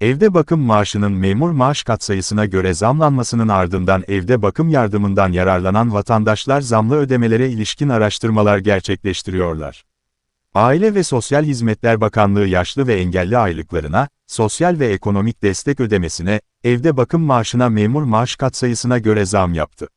Evde bakım maaşının memur maaş katsayısına göre zamlanmasının ardından evde bakım yardımından yararlanan vatandaşlar zamlı ödemelere ilişkin araştırmalar gerçekleştiriyorlar. Aile ve Sosyal Hizmetler Bakanlığı yaşlı ve engelli aylıklarına, sosyal ve ekonomik destek ödemesine, evde bakım maaşına memur maaş katsayısına göre zam yaptı.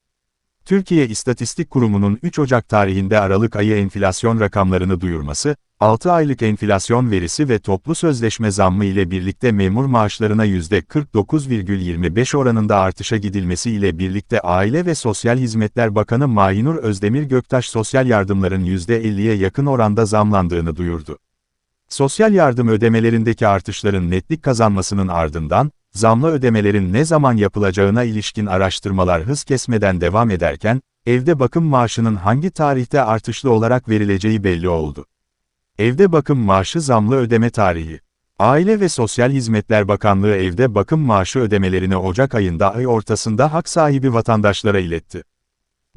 Türkiye İstatistik Kurumu'nun 3 Ocak tarihinde Aralık ayı enflasyon rakamlarını duyurması, 6 aylık enflasyon verisi ve toplu sözleşme zammı ile birlikte memur maaşlarına %49,25 oranında artışa gidilmesi ile birlikte Aile ve Sosyal Hizmetler Bakanı Mahinur Özdemir Göktaş sosyal yardımların %50'ye yakın oranda zamlandığını duyurdu. Sosyal yardım ödemelerindeki artışların netlik kazanmasının ardından, zamlı ödemelerin ne zaman yapılacağına ilişkin araştırmalar hız kesmeden devam ederken, evde bakım maaşının hangi tarihte artışlı olarak verileceği belli oldu. Evde bakım maaşı zamlı ödeme tarihi. Aile ve Sosyal Hizmetler Bakanlığı evde bakım maaşı ödemelerini Ocak ayında ay ortasında hak sahibi vatandaşlara iletti.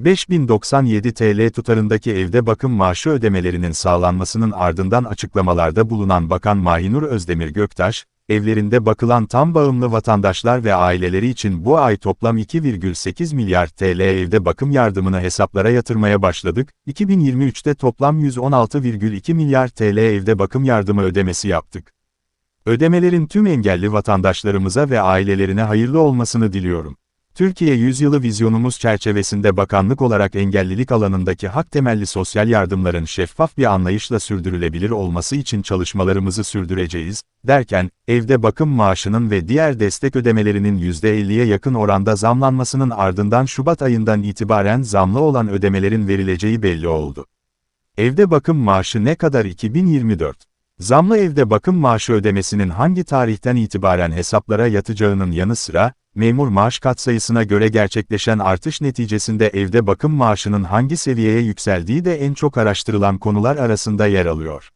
5097 TL tutarındaki evde bakım maaşı ödemelerinin sağlanmasının ardından açıklamalarda bulunan Bakan Mahinur Özdemir Göktaş, evlerinde bakılan tam bağımlı vatandaşlar ve aileleri için bu ay toplam 2,8 milyar TL evde bakım yardımını hesaplara yatırmaya başladık, 2023'te toplam 116,2 milyar TL evde bakım yardımı ödemesi yaptık. Ödemelerin tüm engelli vatandaşlarımıza ve ailelerine hayırlı olmasını diliyorum. Türkiye Yüzyılı vizyonumuz çerçevesinde bakanlık olarak engellilik alanındaki hak temelli sosyal yardımların şeffaf bir anlayışla sürdürülebilir olması için çalışmalarımızı sürdüreceğiz, derken, evde bakım maaşının ve diğer destek ödemelerinin %50'ye yakın oranda zamlanmasının ardından Şubat ayından itibaren zamlı olan ödemelerin verileceği belli oldu. Evde bakım maaşı ne kadar 2024? Zamlı evde bakım maaşı ödemesinin hangi tarihten itibaren hesaplara yatacağının yanı sıra, memur maaş katsayısına göre gerçekleşen artış neticesinde evde bakım maaşının hangi seviyeye yükseldiği de en çok araştırılan konular arasında yer alıyor.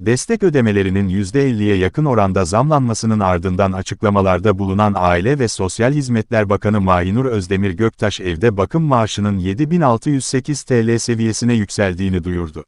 Destek ödemelerinin %50'ye yakın oranda zamlanmasının ardından açıklamalarda bulunan Aile ve Sosyal Hizmetler Bakanı Mahinur Özdemir Göktaş evde bakım maaşının 7608 TL seviyesine yükseldiğini duyurdu.